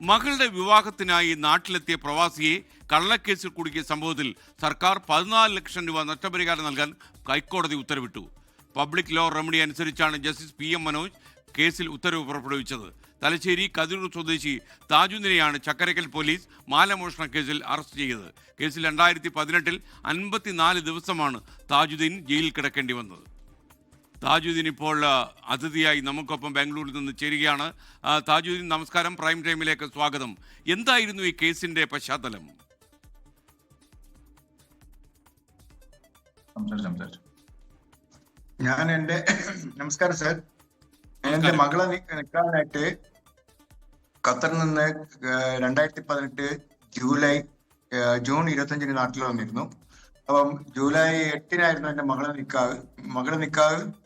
മകളുടെ വിവാഹത്തിനായി നാട്ടിലെത്തിയ പ്രവാസിയെ കള്ളക്കേസിൽ കുടുക്കിയ സംഭവത്തിൽ സർക്കാർ പതിനാല് ലക്ഷം രൂപ നഷ്ടപരിഹാരം നൽകാൻ ഹൈക്കോടതി ഉത്തരവിട്ടു. പബ്ലിക് ലോ റെമഡി അനുസരിച്ചാണ് ജസ്റ്റിസ് പി എം മനോജ് കേസിൽ ഉത്തരവ് പുറപ്പെടുവിച്ചത്. തലശ്ശേരി കതിരൂർ സ്വദേശി താജുദിനെയാണ് ചക്കരക്കൽ പോലീസ് മാലമോഷണ കേസിൽ അറസ്റ്റ് ചെയ്തത്. കേസിൽ രണ്ടായിരത്തി പതിനെട്ടിൽ അൻപത്തിനാല് ദിവസമാണ് താജുദ്ദീൻ ജയിലിൽ കിടക്കേണ്ടി വന്നത്. താജുദ്ദീൻ ഇപ്പോൾ അതിഥിയായി നമുക്കൊപ്പം ബാംഗ്ലൂരിൽ നിന്ന് ചേരുകയാണ്. താജുദ്ദീൻ നമസ്കാരം. പ്രൈം ടൈമിലേക്ക് സ്വാഗതം. എന്തായിരുന്നു ഈ കേസിന്റെ പശ്ചാത്തലം? ഞാൻ എന്റെ നമസ്കാരം സാർ. എന്റെ എന്റെ മകളെ നിൽക്കാനായിട്ട് ഖത്തറിൽ നിന്ന് രണ്ടായിരത്തി പതിനെട്ട് ജൂലൈ ജൂൺ ഇരുപത്തഞ്ചിന് നാട്ടിൽ വന്നിരുന്നു. അപ്പം ജൂലൈ എട്ടിനായിരുന്നു എന്റെ മകളെ നിക്കാവ് മകളെ നിക്കാഹ്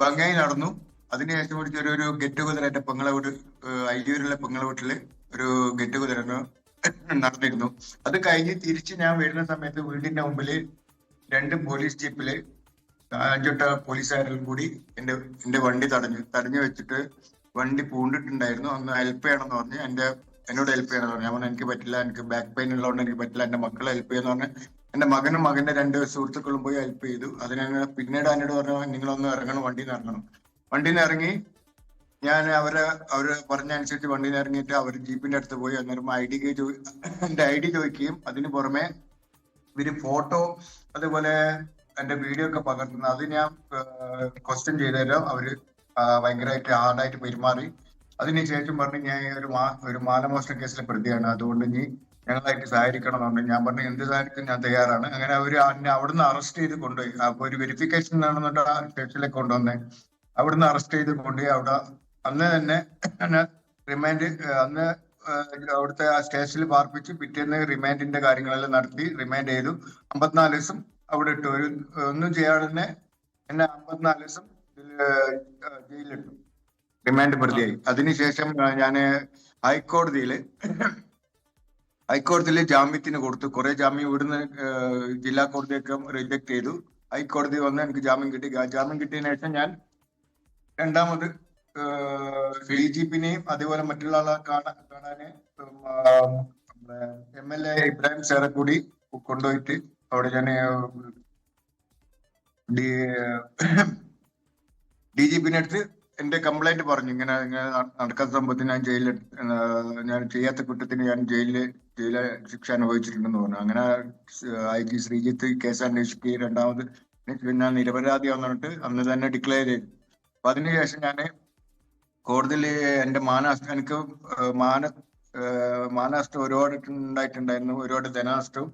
ബംഗായി നടന്നു. അതിനുശേഷം ഒരു ചെറിയൊരു ഗെറ്റ് ടുഗദർ എന്റെ പെങ്ങളെ വീട് അയ്യൂരിലെ പെങ്ങളെ വീട്ടിൽ ഒരു ഗെറ്റ് ടുഗദർ നടന്നിരുന്നു. അത് കഴിഞ്ഞ് തിരിച്ച് ഞാൻ വരുന്ന സമയത്ത് വീടിന്റെ മുമ്പിൽ രണ്ട് പോലീസ് ജീപ്പിൽ അഞ്ചൊട്ട പോലീസുകാരും കൂടി എന്റെ എന്റെ വണ്ടി തടഞ്ഞു. തടഞ്ഞു വെച്ചിട്ട് വണ്ടി പൂണ്ടിട്ടുണ്ടായിരുന്നു. അന്ന് ഹെൽപ്പ് ചെയ്യണമെന്ന് പറഞ്ഞ് എന്റെ എന്നോട് ഹെൽപ്പ് ചെയ്യണമെന്ന് പറഞ്ഞു. ഞാൻ എനിക്ക് പറ്റില്ല. എനിക്ക് ബാക്ക് പെയിൻ ഉള്ളതുകൊണ്ട് എനിക്ക് പറ്റില്ല. എന്റെ മക്കളെ ഹെൽപ്പ് ചെയ്യുന്ന പറഞ്ഞ് എന്റെ മകനും മകന്റെ രണ്ട് സുഹൃത്തുക്കളും പോയി ഹെൽപ്പ് ചെയ്തു. അതിനെ പിന്നീട് എന്നോട് പറഞ്ഞു നിങ്ങളൊന്ന് ഇറങ്ങണം വണ്ടിയിൽ നിന്ന് ഇറങ്ങണം. വണ്ടിയിൽ നിന്ന് ഇറങ്ങി ഞാൻ അവരെ അവർ പറഞ്ഞ അനുസരിച്ച് വണ്ടിയിൽ നിന്ന് ഇറങ്ങിയിട്ട് അവർ ജീപ്പിന്റെ അടുത്ത് പോയി. അന്നേരം ഐ ഡി എന്റെ ഐ ഡി ചോദിക്കുകയും അതിന് പുറമെ ഇവർ ഫോട്ടോ അതുപോലെ എന്റെ വീഡിയോ ഒക്കെ പകർത്തുന്നു അത് ഞാൻ ക്വസ്റ്റ്യൻ ചെയ്തല്ലോ അവർ ഭയങ്കരമായിട്ട് ഹാർഡായിട്ട് പെരുമാറി. അതിനുശേഷം പറഞ്ഞു ഞാൻ ഒരു ഒരു മാനമോഷണ കേസിലെ പ്രതിയാണ്. അതുകൊണ്ട് ഇനി ഞങ്ങളായിട്ട് സഹകരിക്കണം എന്ന് പറഞ്ഞു ഞാൻ പറഞ്ഞു എന്ത് സഹായിക്കും ഞാൻ തയ്യാറാണ്. അങ്ങനെ അവർ എന്നെ അവിടുന്ന് അറസ്റ്റ് ചെയ്ത് കൊണ്ടുപോയി. അപ്പൊ ഒരു വെരിഫിക്കേഷൻ നടന്നിട്ട് ആ സ്റ്റേഷനിലേക്ക് കൊണ്ടുവന്നേ. അവിടുന്ന് അറസ്റ്റ് ചെയ്ത് കൊണ്ടുപോയി. അവിടെ അന്ന് തന്നെ റിമാൻഡ് അന്ന് അവിടുത്തെ ആ സ്റ്റേഷനിൽ പാർപ്പിച്ച് പിറ്റേന്ന് റിമാൻഡിന്റെ കാര്യങ്ങളെല്ലാം നടത്തി റിമാൻഡ് ചെയ്തു. അമ്പത്തിനാല് ദിവസം അവിടെ ഇട്ടു. ഒരു ഒന്നും ചെയ്യാതെ തന്നെ എന്നെ അമ്പത്തിനാല് ദിവസം ജയിലിലിട്ടു റിമാൻഡ് പ്രതിയായി അതിനുശേഷം ഞാൻ ഹൈക്കോടതിയിൽ ഹൈക്കോടതിയിൽ ജാമ്യത്തിന് കൊടുത്തു. കുറെ ജാമ്യം ഇവിടുന്ന് ജില്ലാ കോടതിയൊക്കെ റിജക്ട് ചെയ്തു. ഹൈക്കോടതി വന്ന് എനിക്ക് ജാമ്യം കിട്ടി. ജാമ്യം കിട്ടിയതിനു ശേഷം ഞാൻ രണ്ടാമത് ഡി ജി പിന്നെയും അതേപോലെ മറ്റുള്ള ആളെ കാണാൻ കാണാന് എം എൽ എ ഇബ്രാഹിം സാറെ കൂടി കൊണ്ടുപോയിട്ട് അവിടെ ഞാൻ ഡി ജി പിന്നെ അടുത്ത് എന്റെ കംപ്ലൈന്റ് പറഞ്ഞു ഇങ്ങനെ ഇങ്ങനെ നടക്കാത്ത സംഭവത്തിന് ഞാൻ ജയിലിൽ ഞാൻ ചെയ്യാത്ത കുറ്റത്തിന് ഞാൻ ജയിലിൽ ജയിലെ ശിക്ഷ അനുഭവിച്ചിട്ടുണ്ടെന്ന് പറഞ്ഞു. അങ്ങനെ ഐ ജി ശ്രീജിത്ത് കേസ് അന്വേഷിക്കുകയും രണ്ടാമത് ഞാൻ നിരപരാധിയാന്ന് പറഞ്ഞിട്ട് അന്ന് തന്നെ ഡിക്ലെയർ ചെയ്തു. അപ്പൊ അതിനുശേഷം ഞാൻ കോടതിയിൽ എന്റെ മാനനഷ്ടം എനിക്ക് മാന മാനനഷ്ടം ഒരുപാട് ഉണ്ടായിട്ടുണ്ടായിരുന്നു ഒരുപാട് ധനനഷ്ടവും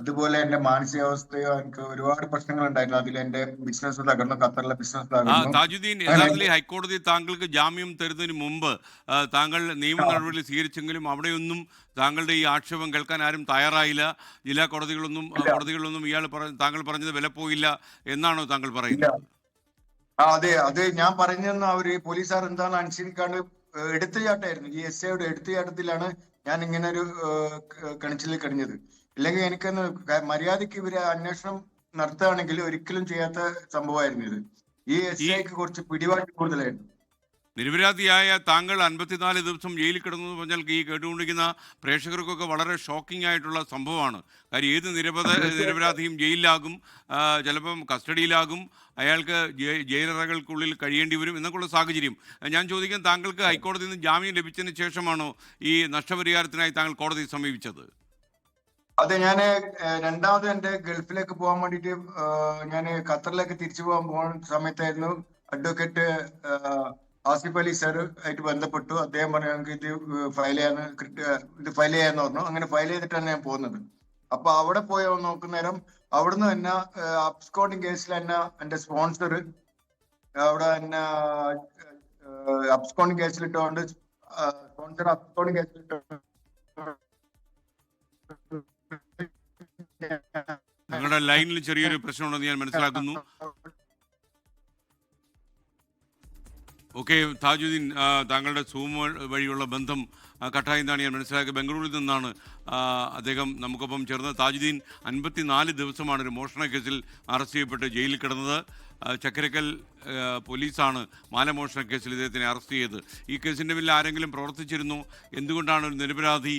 അതുപോലെ എന്റെ മാനസികാവസ്ഥയോ എനിക്ക് ഒരുപാട് പ്രശ്നങ്ങൾ ഉണ്ടായിരുന്നു. അതിൽ എന്റെ ബിസിനസ് തകർന്നു ഖത്തറിലെ ബിസിനസ് തകർന്നു. താജുദ്ദീൻ യഥാർത്ഥത്തിൽ ഹൈക്കോടതി താങ്കൾക്ക് ജാമ്യം തരുന്നതിന് മുമ്പ് താങ്കൾ നിയമ നടപടി സ്വീകരിച്ചെങ്കിലും അവിടെയൊന്നും താങ്കളുടെ ഈ ആക്ഷേപം കേൾക്കാൻ ആരും തയ്യാറായില്ല. ജില്ലാ കോടതികളൊന്നും കോടതികളൊന്നും കോടതികളിലൊന്നും ഇയാൾ താങ്കൾ പറഞ്ഞത് വില പോയില്ല എന്നാണോ താങ്കൾ പറയുന്നത്? ആ അതെ അത് ഞാൻ പറഞ്ഞെന്ന് അവർ പോലീസുകാർ എന്താണ് അനുസരിക്കാണ്ട് എടുത്തുചാട്ടായിരുന്നു ഈ എസ് ഐയുടെ എടുത്തുചാട്ടത്തിലാണ് ഞാൻ ഇങ്ങനെ ഒരു കണിച്ചിൽ കഴിഞ്ഞത് ഇല്ലെങ്കിൽ എനിക്കൊന്ന് മര്യാദയ്ക്ക് ഇവർ അന്വേഷണം നടത്തുകയാണെങ്കിൽ ഒരിക്കലും ചെയ്യാത്ത സംഭവമായിരുന്നു ഇത്. ഈ എസ് ഐക്ക് കുറച്ച് പിടിപാട് കൂടുതലായിരുന്നു. നിരപരാധിയായ താങ്കൾ അൻപത്തിനാല് ദിവസം ജയിലിൽ കിടന്നു പറഞ്ഞാൽ ഈ കേട്ടുകൊണ്ടിരിക്കുന്ന പ്രേക്ഷകർക്കൊക്കെ വളരെ ഷോക്കിംഗ് ആയിട്ടുള്ള സംഭവമാണ്. കാര്യം ഏത് നിരപത നിരപരാധിയും ജയിലിലാകും ചിലപ്പം കസ്റ്റഡിയിലാകും അയാൾക്ക് ജയിലറകൾക്കുള്ളിൽ കഴിയേണ്ടി വരും എന്നൊക്കെയുള്ള സാഹചര്യം. ഞാൻ ചോദിക്കാൻ താങ്കൾക്ക് ഹൈക്കോടതിയിൽ നിന്ന് ജാമ്യം ലഭിച്ചതിന് ശേഷമാണോ ഈ നഷ്ടപരിഹാരത്തിനായി താങ്കൾ കോടതിയെ സമീപിച്ചത്? അതെ ഞാൻ രണ്ടാമത് എന്റെ ഗൾഫിലേക്ക് പോകാൻ വേണ്ടിട്ട് ഞാൻ ഖത്തറിലേക്ക് തിരിച്ചു പോകാൻ പോകുന്ന സമയത്തായിരുന്നു അഡ്വക്കേറ്റ് ആസിഫ് അലി സാർ ആയിട്ട് ബന്ധപ്പെട്ടു. അദ്ദേഹം പറഞ്ഞു ഞങ്ങൾക്ക് ഇത് ഫയൽ ചെയ്യാന്ന് ഇത് ഫയൽ ചെയ്യാന്ന് പറഞ്ഞു. അങ്ങനെ ഫയൽ ചെയ്തിട്ടാണ് ഞാൻ പോകുന്നത്. അപ്പൊ അവിടെ പോയി നോക്കുന്ന നേരം അവിടുന്ന് തന്നെ അബ്സ്കോണ്ടിങ് കേസിൽ തന്നെ എന്റെ സ്പോൺസർ അവിടെ തന്നെ അബ്സ്കോണ്ടിങ് കേസിലിട്ടുകൊണ്ട് സ്പോൺസർ അബ്സ്കോണ്ടിങ് കേസിലിട്ടുകൊണ്ട് നിങ്ങളുടെ ലൈനിൽ ചെറിയൊരു പ്രശ്നമുണ്ടെന്ന് ഞാൻ മനസ്സിലാക്കുന്നു. ഓക്കെ താജുദ്ദീൻ താങ്കളുടെ സൂം വഴിയുള്ള ബന്ധം കട്ടായി എന്നാണ് ഞാൻ മനസ്സിലാക്കിയത്. ബംഗളൂരിൽ നിന്നാണ് അദ്ദേഹം നമുക്കൊപ്പം ചേർന്നത്. താജുദ്ദീൻ അൻപത്തിനാല് ദിവസമാണ് ഒരു മോഷണ കേസിൽ അറസ്റ്റ് ചെയ്യപ്പെട്ട് ജയിലിൽ കിടന്നത്. ചക്കരക്കൽ പോലീസാണ് മാലമോഷണ കേസിൽ ഇദ്ദേഹത്തിനെ അറസ്റ്റ് ചെയ്തത്. ഈ കേസിന്റെ പിന്നിൽ ആരെങ്കിലും പ്രവർത്തിച്ചിരുന്നു? എന്തുകൊണ്ടാണ് ഒരു നിരപരാധി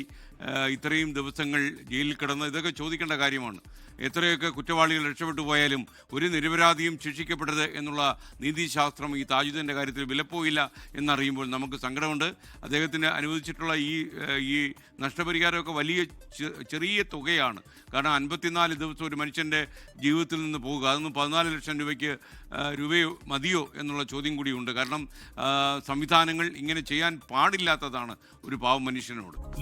ഇത്രയും ദിവസങ്ങൾ ജയിലിൽ കിടന്ന് ഇതൊക്കെ ചോദിക്കേണ്ട കാര്യമാണ്. എത്രയൊക്കെ കുറ്റവാളികൾ രക്ഷപ്പെട്ടു പോയാലും ഒരു നിരപരാധിയും ശിക്ഷിക്കപ്പെടരുത് എന്നുള്ള നീതിശാസ്ത്രം ഈ താജുദ്ദീന്റെ കാര്യത്തിൽ വിലപ്പോയില്ല എന്നറിയുമ്പോൾ നമുക്ക് സങ്കടമുണ്ട്. അദ്ദേഹത്തിന് അനുവദിച്ചിട്ടുള്ള ഈ ഈ നഷ്ടപരിഹാരമൊക്കെ വലിയ ചെറിയ തുകയാണ്. കാരണം അൻപത്തിനാല് ദിവസം ഒരു മനുഷ്യന്റെ ജീവിതത്തിൽ നിന്ന് പോകുക അതൊന്നും പതിനാല് ലക്ഷം രൂപയ്ക്ക് രൂപയോ മതിയോ എന്നുള്ള ചോദ്യം കൂടിയുണ്ട്. കാരണം സംവിധാനങ്ങൾ ഇങ്ങനെ ചെയ്യാൻ പാടില്ലാത്തതാണ് ഒരു പാവം മനുഷ്യനോട്.